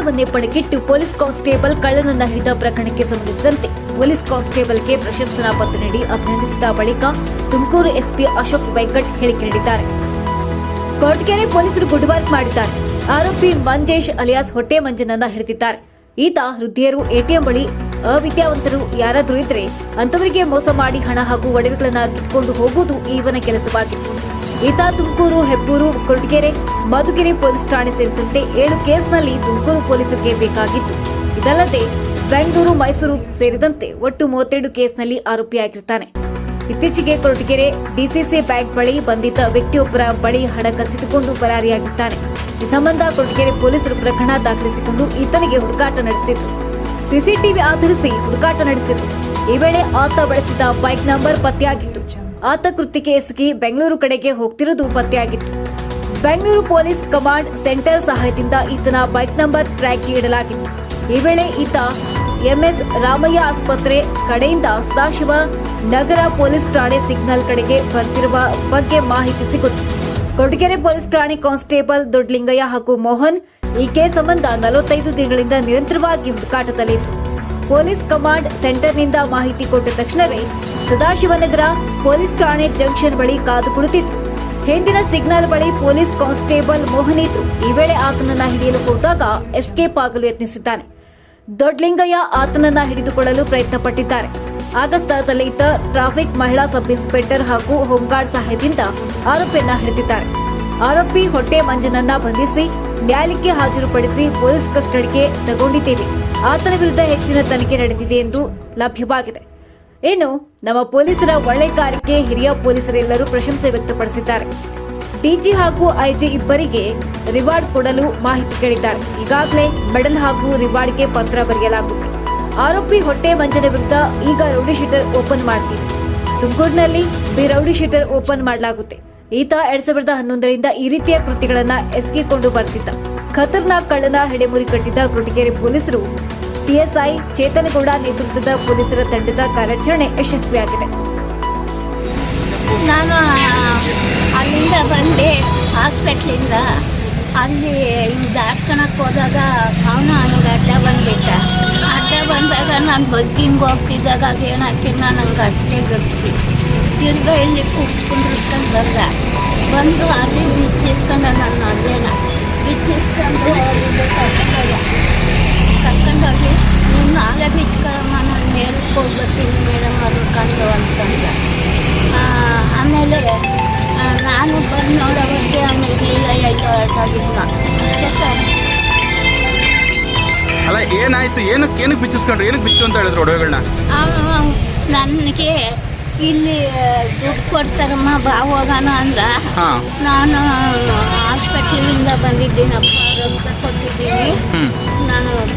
ಪ್ರಾಣವನ್ನೇ ಪಣಕ್ಕಿಟ್ಟು police constable ಕಳ್ಳನನ್ನ ಹಿಡಿದ ಪ್ರಕರಣಕ್ಕೆ ಸಂಬಂಧಿಸಿದಂತೆ ಪೊಲೀಸ್ ಕಾನ್ಸ್ಟೇಬಲ್ಗೆ ಪ್ರಶಂಸನಾ ಪತ್ರ ನೀಡಿ ಅಭಿನಂದಿಸಿದ ಬಳಿಕ ತುಮಕೂರು ಎಸ್ಪಿ ಅಶೋಕ್ ವೈಕಟ್ ಹೇಳಿಕೆ ನೀಡಿದ್ದಾರೆ. ಕೊರಟಗೆರೆ ಪೊಲೀಸರು ಗುಡ್ ವರ್ಕ್ ಮಾಡಿದ್ದಾರೆ. ಆರೋಪಿ ಮಂಜೇಶ್ ಅಲಿಯಾಸ್ ಹೊಟ್ಟೆ ಮಂಜನನ್ನ ಹಿಡಿದಿದ್ದಾರೆ. ಈತ ವೃದ್ಧಿಯರು ಎಟಿಎಂ ಬಳಿ ಅವಿದ್ಯಾವಂತರು ಯಾರಾದರೂ ಇದ್ರೆ ಅಂತವರಿಗೆ ಮೋಸ ಮಾಡಿ ಹಣ ಹಾಗೂ ಒಡವೆಗಳನ್ನ ಕಿತ್ಕೊಂಡು ಹೋಗುವುದು ಈವನ ಕೆಲಸವಾಗಿತ್ತು ಈತ ತುಮಕೂರು, ಹೆಬ್ಬೂರು, ಕೊರಟಗೆರೆ, ಮಧುಗಿರಿ ಪೊಲೀಸ್ ಠಾಣೆ ಸೇರಿದಂತೆ ಏಳು ಕೇಸ್ನಲ್ಲಿ ತುಮಕೂರು ಪೊಲೀಸರಿಗೆ ಬೇಕಾಗಿತ್ತು. ಇದಲ್ಲದೆ ಬೆಂಗಳೂರು, ಮೈಸೂರು ಸೇರಿದಂತೆ ಒಟ್ಟು ಮೂವತ್ತೆರಡು ಕೇಸ್ನಲ್ಲಿ ಆರೋಪಿಯಾಗಿರುತ್ತಾನೆ ಇತ್ತೀಚೆಗೆ ಕೊರಟಗೆರೆ ಡಿಸಿಸಿ ಬ್ಯಾಂಕ್ ಬಳಿ ಬಂಧಿತ ವ್ಯಕ್ತಿಯೊಬ್ಬರ ಬಳಿ ಹಣ ಕಸಿದುಕೊಂಡು ಪರಾರಿಯಾಗಿದ್ದಾನೆ. ಈ ಸಂಬಂಧ ಕೊರಟಗೆರೆ ಪೊಲೀಸರು ಪ್ರಕರಣ ದಾಖಲಿಸಿಕೊಂಡು ಈತನಿಗೆ ಹುಡುಕಾಟ ನಡೆಸಿದ್ರು. ಸಿಸಿಟಿವಿ ಆಧರಿಸಿ ಹುಡುಕಾಟ ನಡೆಸಿತು ಈ ವೇಳೆ ಆತ ಬಳಸಿದ ಬೈಕ್ ನಂಬರ್ ಪತ್ತೆಯಾಗಿತ್ತು ಆತ ಕೃತ್ಯಕ್ಕೆ ಎಸಗಿ ಬೆಂಗಳೂರು ಕಡೆಗೆ ಹೋಗ್ತಿರೋದು ಪತ್ತೆಯಾಗಿತ್ತು. ಬೆಂಗಳೂರು ಪೊಲೀಸ್ ಕಮಾಂಡ್ ಸೆಂಟರ್ ಸಹಾಯದಿಂದ ಈತನ ಬೈಕ್ ನಂಬರ್ ಟ್ರ್ಯಾಕ್ ಇಡಲಾಗಿತ್ತು. ಈ ವೇಳೆ ಈತ ಎಂಎಸ್ ರಾಮಯ್ಯ ಆಸ್ಪತ್ರೆ ಕಡೆಯಿಂದ ಸದಾಶಿವ ನಗರ ಪೊಲೀಸ್ ಠಾಣೆ ಸಿಗ್ನಲ್ ಕಡೆಗೆ ಬರ್ತಿರುವ ಬಗ್ಗೆ ಮಾಹಿತಿ ಸಿಗುತ್ತೆ ಕೊಡಗೆರೆ ಪೊಲೀಸ್ ಠಾಣೆ ಕಾನ್ಸ್ಟೇಬಲ್ ದೊಡ್ಡಲಿಂಗಯ್ಯ ಹಾಗೂ ಮೋಹನ್ ಈ ಕೇಸ್ ಸಂಬಂಧ ನಲವತ್ತೈದು ದಿನಗಳಿಂದ ನಿರಂತರವಾಗಿ ಹುಡುಕಾಟದಲ್ಲಿತ್ತು. ಪೊಲೀಸ್ ಕಮಾಂಡ್ ಸೆಂಟರ್ನಿಂದ ಮಾಹಿತಿ ಕೊಟ್ಟ ತಕ್ಷಣವೇ ಸದಾಶಿವನಗರ ಪೊಲೀಸ್ ಠಾಣೆ ಜಂಕ್ಷನ್ ಬಳಿ ಕಾದು ಕುಳಿತಿತ್ತು. ಹಿಂದಿನ ಸಿಗ್ನಲ್ ಬಳಿ ಪೊಲೀಸ್ ಕಾನ್ಸ್ಟೇಬಲ್ ಮೋಹನ್ ಇದ್ರು. ಈ ವೇಳೆ ಆತನನ್ನ ಹಿಡಿಯಲು ಹೋದಾಗ ಎಸ್ಕೇಪ್ ಆಗಲು ಯತ್ನಿಸಿದ್ದಾನೆ. ದೊಡ್ಡಲಿಂಗಯ್ಯ ಆತನನ್ನ ಹಿಡಿದುಕೊಳ್ಳಲು ಪ್ರಯತ್ನ ಪಟ್ಟಿದ್ದಾರೆ ಆಗ ಸ್ಥಳದಲ್ಲಿ ಟ್ರಾಫಿಕ್ ಮಹಿಳಾ ಸಬ್ ಇನ್ಸ್ಪೆಕ್ಟರ್ ಹಾಗೂ ಹೋಂಗಾರ್ಡ್ ಸಹಾಯದಿಂದ ಆರೋಪಿಯನ್ನ ಹಿಡಿದಿದ್ದಾರೆ. ಆರೋಪಿ ಹೊಟ್ಟೆ ಮಂಜನನ್ನ ಬಂಧಿಸಿ ನ್ಯಾಯಾಲಯಕ್ಕೆ ಹಾಜರುಪಡಿಸಿ ಪೊಲೀಸ್ ಕಸ್ಟಡಿಗೆ ತಗೊಂಡಿದ್ದೇವೆ. ಆತನ ವಿರುದ್ಧ ಹೆಚ್ಚಿನ ತನಿಖೆ ನಡೆದಿದೆ ಎಂದು ಲಭ್ಯವಾಗಿದೆ. ಇನ್ನು ನಮ್ಮ ಪೊಲೀಸರ ಒಳ್ಳೆ ಕಾರ್ಯಕ್ಕೆ ಹಿರಿಯ ಪೊಲೀಸರೆಲ್ಲರೂ ಪ್ರಶಂಸೆ ವ್ಯಕ್ತಪಡಿಸಿದ್ದಾರೆ. ಡಿಜಿ ಹಾಗೂ ಐಜಿ ಇಬ್ಬರಿಗೆ ರಿವಾರ್ಡ್ ಕೊಡಲು ಮಾಹಿತಿ ಕೇಳಿದ್ದಾರೆ. ಈಗಾಗಲೇ ಮೆಡಲ್ ಹಾಗೂ ರಿವಾರ್ಡ್ಗೆ ಪತ್ರ ಬರೆಯಲಾಗುತ್ತೆ. ಆರೋಪಿ ಹೊಟ್ಟೆ ಮಂಜನೆ ವಿರುದ್ಧ ಈಗ ರೌಡಿ ಶೀಟರ್ ಓಪನ್ ಮಾಡ್ತೀವಿ ತುಮಕೂರಿನಲ್ಲಿ ಬಿ ರೌಡಿ ಶೀಟರ್ ಓಪನ್ ಮಾಡಲಾಗುತ್ತೆ. ಈತ ಎರಡ್ ಸಾವಿರದ ಹನ್ನೊಂದರಿಂದ ಈ ರೀತಿಯ ಕೃತಿಗಳನ್ನ ಎಸಗಿಕೊಂಡು ಬರ್ತಿದ್ದ. ಖತರ್ನಾಕ್ ಕಳ್ಳನ ಹೆಡೆಮುರಿ ಕಟ್ಟಿದ್ದ ಕೊರಟಗೆರೆ ಪೊಲೀಸರು ಪಿಎಸ್ಐ ಚೇತನಗೌಡ ನೇತೃತ್ವದ ಪೊಲೀಸರ ತಂಡದ ಕಾರ್ಯಾಚರಣೆ ಯಶಸ್ವಿಯಾಗಿದೆ. ನಾನು ಅಲ್ಲಿಂದ ಬಂದೆ ಹಾಸ್ಪಿಟ್ಲಿಂದ. ಅಲ್ಲಿ ಹಿಂಗೆ ಹೋದಾಗ ಅವನು ಹಂಗೆ ಅಡ್ಡ ಬಂದ್ಬಿಟ್ಟ. ಅಡ್ಡ ಬಂದಾಗ ನಾನು ಬಗ್ಗಿ ಹಿಂಗೆ ಹೋಗ್ತಿದ್ದಾಗ ಅದೇನು ನಾನು ನಂಗೆ ಅಷ್ಟೇ ಗಟ್ಟಿ. ತಿರ್ಗ ಇಲ್ಲಿ ಕುಂಡ್ರಿಸ್ಕೊಂಡು ಬಂದ. ಬಂದು ಅಲ್ಲಿ ಬಿಚ್ಚಿಸ್ಕೊಂಡ ನನ್ನ ನಡುವೆನ ಬಿಚ್ಚಿಸ್ಕೊಂಡು ಕರ್ಕೊಂಡೋಗಿ ನೀನು ನಾಳೆ ಬಿಚ್ಕೊಳ್ಳಮ್ಮ ನಾನು ಮೇಲಕ್ಕೆ ಹೋಗಿ ಬರ್ತೀನಿ ಮೇಡಮ್ ಅವ್ರು ಕಂಡು ಅಂತಂದ. ಆಮೇಲೆ ನಾನು ಬಂದು ನೋಡೋವರೆಗೆ ಅವನು ಇರಲಿಲ್ಲ ಐದು ಅಲ್ಲ ಏನಾಯ್ತು? ಏನಕ್ಕೆ ಏನಕ್ಕೆ ಬಿಚ್ಚಿಸ್ಕೊಂಡ್ರು? ಏನಕ್ಕೆ ಬಿಚ್ಚು ಅಂತ ಹೇಳಿದ್ರು ಒಡವೆಗಳನ್ನ ನನಗೆ ಇಲ್ಲಿ ದುಡ್ಡು ಕೊಡ್ತಾರಮ್ಮ ಬಾ ಹೋಗೋಣ ಅಂದ. ನಾನು ಹಾಸ್ಪಿಟ್ಲಿಂದ ಬಂದಿದ್ದೀನಪ್ಪ ರಕ್ತ ಕೊಟ್ಟಿದ್ದೀನಿ.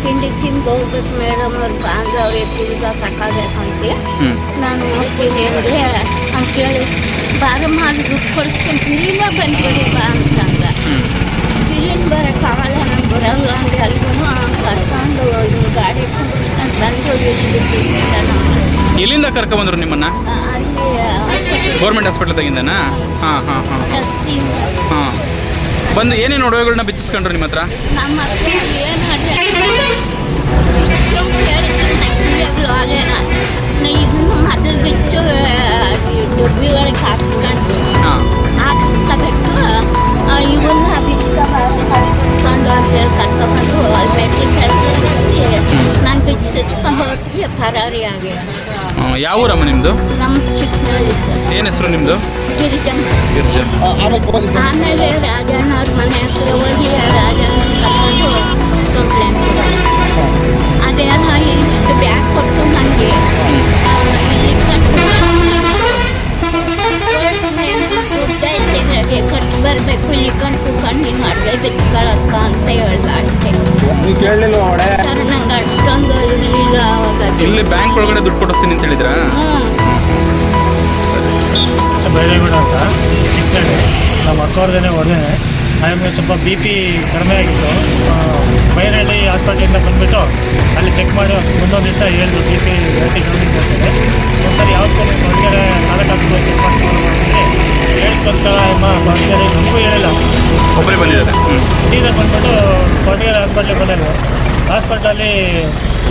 ತಿಂಡಿ ತಿಂದು ಹೋಗ್ಬೇಕು ಮೇಡಮ್ ಅವ್ರು ಬಂದ್ರೆ ಅವ್ರಿಗೆ ತಿರ್ಗಾ ತಗೋಬೇಕಂತೆ ನಾನು ಹೋಗ್ತೀನಿ ಅಂದರೆ ಅಂತ ಕೇಳಿ ಬಾರಮ್ಮ ಅಲ್ಲಿ ದುಡ್ಡು ಕೊಡಿಸ್ಕೊಂಡು ಬಿರಿನ ಬಂದ್ಬಿಡಿ ಬಾ ಅಂತಂದ ಬಿರಿನ್ ಬರೋಕ್ಕಾಗಲ್ಲ ನಾನು ಬರಲ್ಲ ಅಂದರೆ ಅಲ್ಲಿಗೂ ಕರ್ಕೊಂಡು ಇವ್ನು ಗಾಡಿ ನಾನು ಬಂದು ಎಲ್ಲಿಂದ ಕರ್ಕೊ ಕರ್ಕೊಂಬಂದ್ರು ನಿಮ್ಮನ್ನ? ಗೌರ್ಮೆಂಟ್ ಹಾಸ್ಪಿಟಲ್ದಾಗಿಂದನಾ ಹಾಂ ಹಾಂ ಹಾಂ. ಹಾಂ. ಬಂದು ಏನೇನು ಒಡವೆಗಳನ್ನ ಬಿಚ್ಚಿಸ್ಕೊಂಡ್ರು ನಿಮ್ಮ ಹತ್ರ? ನಮ್ಮ ಏನು ಬಿಟ್ಟು ಇವನ್ನ ಬಿಚ್ಕೊಂಡು ಅಂತೇಳಿ ಅಲ್ಲಿ ಬೆಟ್ಟಿ ಕೆಳಗೆ ನಾನು ಪರಾರಿ ಆಗಿ. ಯಾವ ಊರಮ್ಮ ನಿಮ್ಮದು ನಮ್ಮ ಚಿಕ್ಕನಳ್ಳಿ ಸರ್. ಏನು ಹೆಸರು ನಿಮ್ಮದು ಗಿರಿಜಮ್ಮ. ಗಿರಿಜಮ್ಮ. ಆಮೇಲೆ ರಾಜಣ್ಣ ಅದೇನೋ ಇಷ್ಟು ಬ್ಯಾಗ್ ಕೊಟ್ಟು ನನಗೆ ಇಲ್ಲಿ ಕಟ್ಟು ಬರಬೇಕು ಇಲ್ಲಿ ಕಟ್ಟು ಕಣ್ಣಿನ ಅಡುಗೆ ಬೆಚ್ಕೊಳಕ್ಕ ಅಂತ ಹೇಳ್ದ ಅಷ್ಟೇ. ನೀವು ಕೇಳಲಿಲ್ಲ ಒಡೆ ಸರ್ ನಂಗೆ ಅಷ್ಟೊಂದು ಇರಲಿಲ್ಲ ಅವಾಗ ಇಲ್ಲಿ ಬ್ಯಾಂಕ್ ಒಳಗಡೆ ದುಡ್ಡು ಕೊಡಿಸ್ತೀನಿ ಅಂತ ಹೇಳಿದ್ರಾ? ಸರಿ. ಬೈರೇಗೌಡ ಅಂತ ನಮ್ಮ ಅಕ್ಕವ್ರದೇ ಒಡನೆ ಆಮೇಲೆ ಸ್ವಲ್ಪ ಬಿ ಪಿ ಕಡಿಮೆ ಆಗಿತ್ತು ಬೈರಳ್ಳಿ ಹಾಸ್ಪಿಟ್ಲಿಂದ ಬಂದುಬಿಟ್ಟು ಅಲ್ಲಿ ಚೆಕ್ ಮಾಡಿ ಮುಂದೊಂದು ದಿವಸ ಹೇಳಿದ್ರು ಬಿ ಪಿ ಏಟಿ ಕಡಿಮೆ ಇರ್ತದೆ ಒಂದ್ಸರಿ ಯಾವತ್ತೂ ಹೊರಗಡೆ ನಾಲ್ಕು ಚೆಕ್ ಮಾಡ್ಕೊಂಡು ಹೇಳ್ಕೊಂತ ಅಮ್ಮ ಹೊರಗಡೆ ನಮಗೂ ಹೇಳಿಲ್ಲ ಒಬ್ಬರೇ ಬಂದಿದ್ದಾರೆ ಸೀದಾ ಬಂದ್ಬಿಟ್ಟು ಕೊಟ್ಟಿಗೆರೆ ಹಾಸ್ಪಿಟ್ಲಿಗೆ ಬಂದರು ಹಾಸ್ಪಿಟ್ಲಲ್ಲಿ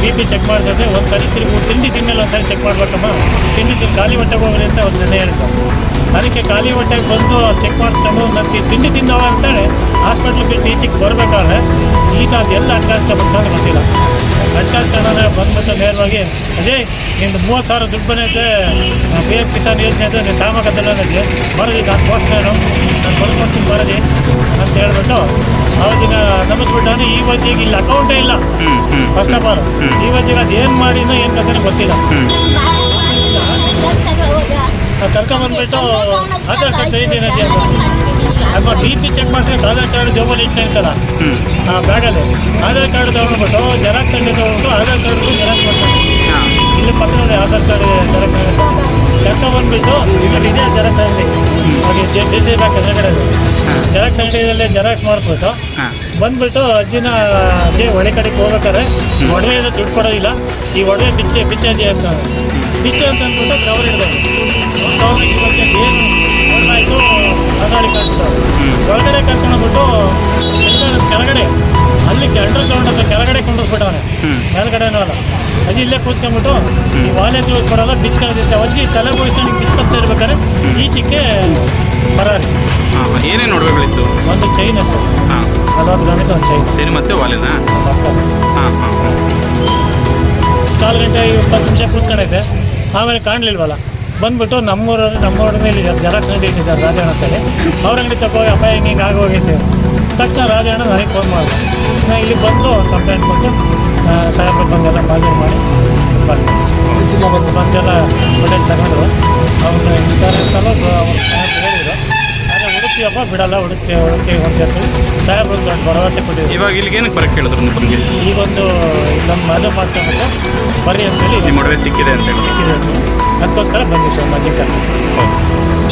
ಬಿ ಪಿ ಚೆಕ್ ಮಾಡಿದ್ರೆ ಒಂದು ಸರಿ ತಿರುಗಿ ತಿಂಡಿ ತಿನ್ನಲ್ಲ ಒಂದು ಸರಿ ಚೆಕ್ ಮಾಡ್ಬೇಕಮ್ಮ ತಿಂಡಿ ತಿಂದು ಖಾಲಿ ಹೊಟ್ಟೆಗೆ ಹೋಗ್ರಿ ಅಂತ ಒಂದು ನೆನೆ ಹೇಳಿದ್ರು ಅದಕ್ಕೆ ಖಾಲಿ ಹೊಟ್ಟೆಗೆ ಬಂದು ಚೆಕ್ ಮಾಡಿಸ್ಕೊಂಡು ನನಗೆ ತಿಂಡಿ ತಿಂದವ ಅಂತೇಳಿ ಹಾಸ್ಪಿಟ್ಲ್ ಟೀಚಿಗೆ ಈಚೆಗೆ ಬರಬೇಕಾದ್ರೆ ಈಗ ಅದೆಲ್ಲ ಅಡ್ಕಾಸ್ಕೊಂಡ್ಬಂದು ಗೊತ್ತಿಲ್ಲ. ಅಡ್ಕಾಸ್ಕೊಂಡ್ರೆ ಬಂದ್ಬಿಟ್ಟು ನೇರವಾಗಿ ಅಜಯ್ ನಿಂದು ಮೂವತ್ತು ಸಾವಿರ ದುಡ್ಡು ಬಂದೈತೆ ಪಿ ಎಫ್ ಕಿಸಾನ್ ಯೋಜನೆ ಇದೆ ನೀನು ತಾಮಕದಲ್ಲ ನನಗೆ ಬರೋದಿ ನಾನು ಪೋಸ್ಟ್ ನಾನು ಬರ್ಕೊಡ್ತೀನಿ ಬರೋದಿ ಅಂತ ಹೇಳ್ಬಿಟ್ಟು ಅವಾಗಿನ ನಮಸ್ಬಿಟ್ಟು ಈ ವಜ್ಜಿಗೆ ಇಲ್ಲಿ ಅಕೌಂಟೇ ಇಲ್ಲ. First of all. ಈ ವಜ್ಜಿಗೆ ಅದು ಏನು ಮಾಡಿನೋ ಏನು ಕಥೆ ಗೊತ್ತಿಲ್ಲ. ನಾವು ಕರ್ಕೊಂಬಂದ್ಬಿಟ್ಟು ಆಧಾರ್ ಕಾರ್ಡ್ ತೆಗಿತೀನಿ ಅಂತ. ಅಥವಾ ಡಿ ಪಿ ಚೆಕ್ ಮಾಡಿದ್ರೆ ಆಧಾರ್ ಕಾರ್ಡ್ ಜೋಬಲ್ಲಿ ಹ್ಞೂ ಆ ಬ್ಯಾಗಲ್ಲಿ ಆಧಾರ್ ಕಾರ್ಡ್ ತೊಗೊಂಡ್ಬಿಟ್ಟು ಜೆರಾಕ್ಸ್ ಅಂಗಡಿ ತೊಗೊಂಡು ಆಧಾರ್ ಕಾರ್ಡ್ ಜೆರಾಕ್ಸ್ ಮಾಡ್ತಾರೆ. ಇಲ್ಲಿ ಪಕ್ಕದಲ್ಲಿ ಆಧಾರ್ ಕಾರ್ಡ್ ಜೆರಾಕ್ಸ್ ಕರ್ಕೊಂಬಂದ್ಬಿಟ್ಟು ಇಲ್ಲಿ ಇದೆ ಜೆರಾಕ್ಸ್ ಅಂಗಡಿ ಹಾಗೆ ಜೆ ಸಿ ಬ್ಯಾಂಕ್ ಎದುರುಗಡೆ ಜೆರಾಕ್ಸ್ ಅಂಗಡಿಯಲ್ಲಿ ಜೆರಾಕ್ಸ್ ಮಾಡಿಸ್ಬಿಟ್ಟು ಬಂದ್ಬಿಟ್ಟು ಅಜ್ಜಿನ ಅಜ್ಜಿ ಒಳೆ ಕಡೆಗೆ ಹೋಗ್ಬೇಕಾದ್ರೆ ಒಡವೆ ದುಡ್ಡು ಕೊಡೋದಿಲ್ಲ. ಈ ಒಡವೆ ಬಿಚ್ಚೆ ಬಿಚ್ಚೆ ಅಜ್ಜಿ ಅಂತ ಬಿಚ್ಚೆ ಅಂತ ಅಂದ್ಬಿಟ್ಟು ಕವರ್ ಇಡಬೇಕು ಕವರ್ ಇವಾಗ ಏನು ಆಯಿತು ಅದಾಳಿ ಕಳ್ಸಿದ್ರು ಹ್ಮ್. ಒಳಗಡೆ ಕರ್ಕೊಂಡೋಗ್ಬಿಟ್ಟು ಕೆಳಗಡೆ- ಹ್ಞೂ ಮೇಲ್ಗಡೆನೂ ಅಲ್ಲ. ಅಜ್ಜಿ ಇಲ್ಲೇ ಕೂತ್ಕೊಂಡ್ಬಿಟ್ಟು ಈ ವಾಲೆ ಜೋಗಿ ಬಿಚ್ ಕಳೆದಿರ್ತೇವೆ ಅಜ್ಜಿ ತಲೆ ಬೋಯಿಸ್ಕೊಂಡು ಬಿಚ್ಕೊಳ್ತಾ ಇರ್ಬೇಕಾದ್ರೆ ಈಚೆಗೆ ಬರಾರಿ. ಏನೇ ಒಡವೆಗಳಿತ್ತು ಒಂದು ಚೈನ್ ಅಷ್ಟೇ. ನಲವತ್ತು ಗ್ರಾಮಿದ್ದು ಒಂದು ಚೈನ್ ಸರಿ ಮತ್ತೆ ವಾಲೆನಾ ಹಾಂ ಕಾಲು ಗಂಟೆ ಇಪ್ಪತ್ತು ನಿಮಿಷ ಕೂತ್ಕೊಂಡೈತೆ ಆಮೇಲೆ ಕಾಣಲಿಲ್ವಲ್ಲ. ಬಂದ್ಬಿಟ್ಟು ನಮ್ಮೂರಲ್ಲಿ ನಮ್ಮೂರ ಮೇಲೆ ಜೆರಾಕ್ಸ್ ಅಂಗಡಿ ಇಟ್ಟಿದ್ದಾರೆ ರಾಜಣ್ಣ ಅಂತೇಳಿ ಅವ್ರ ಅಂಗಡಿ ತಗೋಗಿ ಅಪ್ಪ ಹಿಂಗೆ ಹಿಂಗೆ ಆಗೋಗೈತೆ ತಕ್ಷಣ ರಾಜಣ್ಣ ನನಗೆ ಫೋನ್ ಮಾಡಿದೆ. ನಾ ಇಲ್ಲಿ ಬಂದು ಕಂಪ್ಲೇಂಟ್ ಕೊಟ್ಟು ಆ, ಸಾಹೇಬ್ರು ಬಂದೆಲ್ಲ ಮಾಜೂರು ಮಾಡಿ ಸಿ ಸಿ ಸಿ ಬಂದೆಲ್ಲ ಫುಟೇಜ್ ತಗೊಂಡ್ರು ಅವ್ರನ್ನ ಇದ್ದಾರೆ ಅಂತಲೂ ಅವ್ರು ಹೇಳಿದ್ರು. ಆದರೆ ಹುಡುಕಿಯಪ್ಪ ಬಿಡಲ್ಲ ಹುಡುಕಿ ಹುಡುಕಿ ಹೊಂದಿರ್ತೀವಿ ಸಾಹೇಬ್ರು ಒಂದು ದೊಡ್ಡ ಭರವಸೆ ಕೊಟ್ಟಿದ್ರು. ಇವಾಗ ಇಲ್ಲಿಗೆ ಏನಕ್ಕೆ ಬರಕ್ಕೆ ಹೇಳಿದ್ರು ನಿಮಗೆ ಈಗೊಂದು ನಮ್ಮ ಮದುವೆ ಬರೀ ಬರ್ರಿ ಅಂತೇಳಿ ನಿಮ್ಮ ಒಡವೆ ಸಿಕ್ಕಿದೆ ಅಂತೇಳಿ ಸಿಕ್ಕಿದೆ ಅದಕ್ಕೋಸ್ಕರ ಬಂದಿದ್ದು ಸರ್ ಮಧ್ಯಕ್ಕೆ ಓಕೆ